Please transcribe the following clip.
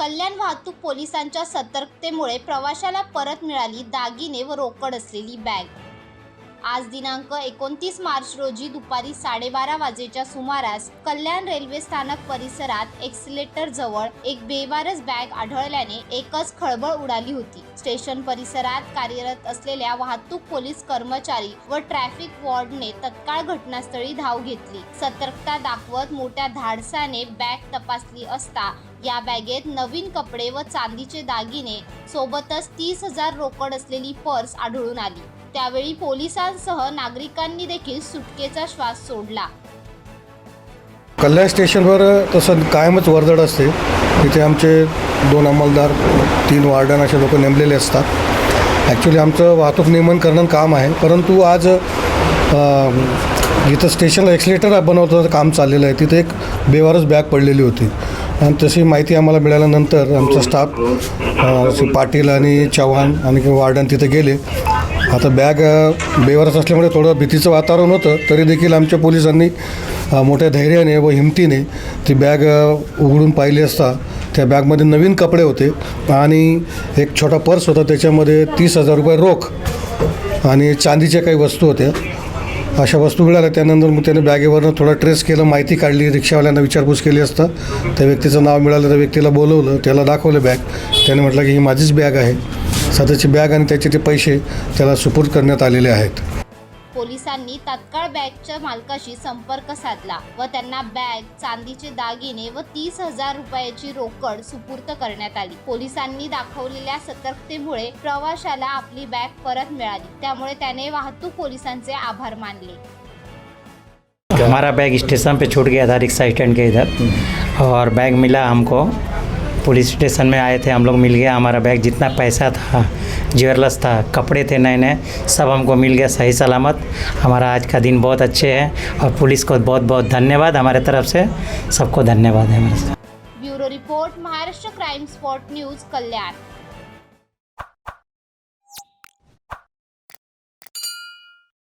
कल्याण वाहतूक पोलिसांच्या सतर्कतेमुळे प्रवाशाला परत मिळाली दागिने व रोकड असलेली बॅग. आज दिनांक एकोणतीस मार्च रोजी दुपारी साडेबारा वाजेच्या सुमारास कल्याण रेल्वे स्थानक परिसरात एक्सिलेटर जवळ एक बेवारस बॅग आढळल्याने एकच खळबळ उडाली होती. स्टेशन परिसरात कार्यरत असलेल्या वाहतूक पोलीस कर्मचारी व ट्रॅफिक वॉर्डने तत्काळ घटनास्थळी धाव घेतली. सतर्कता दाखवत मोठ्या धाडसाने बॅग तपासली असता या बॅगेत नवीन कपडे व चांदीचे दागिने सोबतच तीस हजार रोकड असलेली पर्स आढळून आली. त्यावेळी पोलिसांसह नागरिकांनी देखील सुटकेचा श्वास सोडला. कल्याण स्टेशनवर तसं कायमच वर्दळ असते. तिथे आमचे दोन अंमलदार तीन वार्डन असे लोक नेमलेले असतात. ॲक्च्युली आमचं वाहतूक नियमन करणं काम आहे. परंतु आज जिथं स्टेशनला एक्सिलेटर बनवतं काम चाललेलं आहे. तिथे एक बेवारच बॅग पडलेली होती. आणि तशी माहिती आम्हाला मिळाल्यानंतर आमचा स्टाफ पाटील आणि चव्हाण आणि वार्डन तिथे गेले. आता बॅग बेवारस असल्यामुळे थोडं भीतीचं वातावरण होतं. तरी देखील आमच्या पोलिसांनी मोठ्या धैर्याने व हिमतीने ती बॅग उघडून पाहिली असता. त्या बॅगमध्ये नवीन कपडे होते आणि एक छोटा पर्स होता. त्याच्यामध्ये तीस हजार रुपये रोख आणि चांदीच्या काही वस्तू होत्या. अशा वस्तू मिळाल्या. त्यानंतर मग त्याने बॅगेवरनं थोडा ट्रेस केलं माहिती काढली रिक्षावाल्यांना विचारपूस केली असता. त्या व्यक्तीचं नाव मिळालं त्या व्यक्तीला बोलवलं त्याला दाखवलं बॅग. त्याने म्हटलं की ही माझीच बॅग आहे. स्वतःची बॅग आणि त्याचे ते पैसे त्याला सुपूर्द करण्यात आलेले आहेत. पोलिसांनी तात्काळ बॅगच्या मालकाशी संपर्क साधला व त्यांना बॅग चांदीचे दागिने व तीस हजार रुपयाची रोकड सुपूर्त करण्यात आली. पोलिसांनी दाखवलेल्या सतर्कतेमुळे प्रवाशाला आपली बॅग परत मिळाली. त्यामुळे त्याने वाहतूक पोलिसांचे आभार मानले. हमारा बैग स्टेशन पे छूट गया था रिक्शा स्टैंड के इधर और बैग मिला हमको। पुलिस स्टेशन में आए थे, हम लोग मिल गया, हमारा बैग जितना पैसा था, ज्वेलर्स था, कपड़े थे नए नए सब हमको मिल गया सही सलामत। हमारा आज का दिन बहुत अच्छे है और पुलिस को बहुत बहुत धन्यवाद हमारे तरफ़ से। सबको धन्यवाद है bureau report, Maharashtra crime spot news, Kalyan.